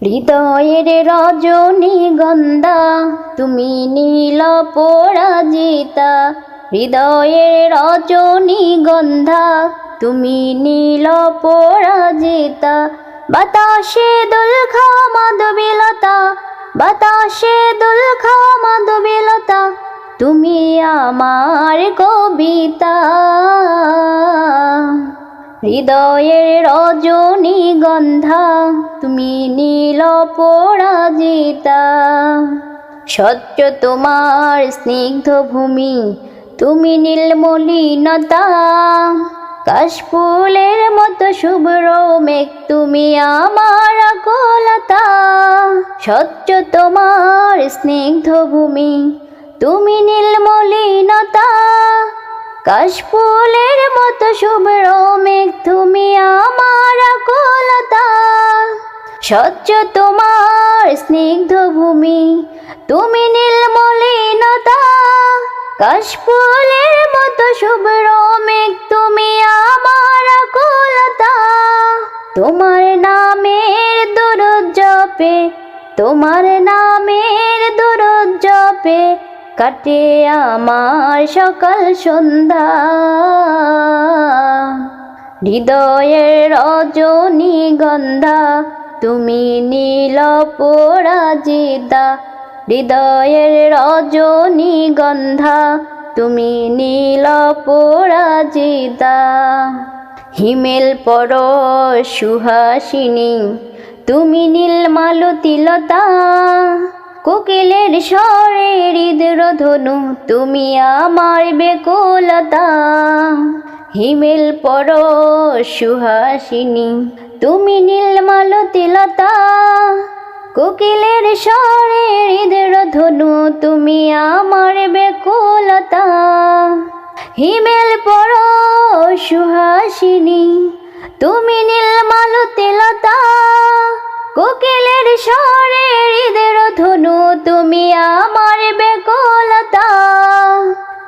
হৃদয়ের রজনী গন্ধা তুমি নীল পরাজিতা। হৃদয়ের রজনী গন্ধা তুমি নীল পরাজিতা। বাতাসে দুলখা মাধবিলতা, বাতাসে দুলখা মাধবিলতা, তুমি আমার কবিতা। হৃদয়ের রজনী গন্ধা, তুমি নীল পরাজিতা। সত্য তোমার স্নিগ্ধ ভূমি, তুমি নীলমলিনতা কাশফুলের মতো শুভ্র মেঘ, তুমি আমার কলতা সত্য তোমার স্নিগ্ধ ভূমি, তুমি নীলমলিনতা কাশফুলের মতো শুভ্র তুমি আমার কোলতা স্বচ্ছ তোমার স্নিগ্ধ ভূমি। তুমি নীলমলিনতা কাশফুলের মতো শুভ্র মেঘ তুমি আমার কোলতা তোমার নামের দরুদ জপে তোমার নামের দরুদ কাটে আমার সকাল সন্ধ্যা। হৃদয়ের রজনী গন্ধা, তুমি নীল পরাজিতা। হৃদয়ের রজনী গন্ধা, তুমি নীল পরাজিতা। হিমেল পর সুহাসিনী তুমি নীল মালতিলতা। কোকিলের স্বরে হৃদর ধনু তুমি আমার বেকুলতা হিমেল পর সুহাসিনী, তুমি নীল মালতিলতা কোকিলের স্বরে হৃদর ধনু তুমি আমার বেকুলতা হিমেল পর সুহাসিনী, তুমি নীল মালতিলতা কোকিলের স্বরে হৃদর ধনু তুমি আমার বেকুলতা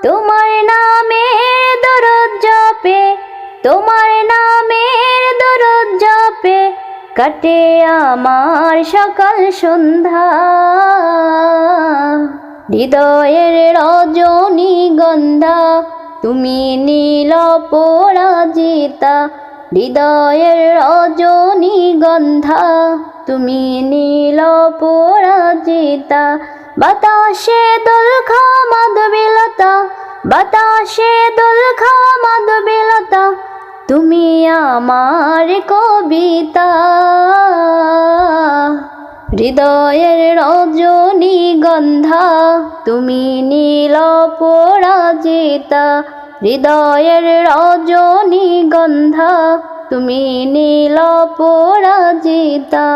তোমার নামে তোমার নামের দরদ জপে কাটে আমার সকাল সন্ধ্যা। হৃদয়ের রজনী গন্ধা, তুমি নীল পরাজিতা। হৃদয়ের রজনী গন্ধা, তুমি নীল পরাজিতা। বাতাসে দোলখা মাধবিলতা, বাতাসে দোলখা মাধবিলতা তুমি আমার কবিতা। হৃদয়ের রজনী গন্ধা, তুমি নীল পরাজিতা। হৃদয়ের রজনী গন্ধা, তুমি নীল পরাজিতা।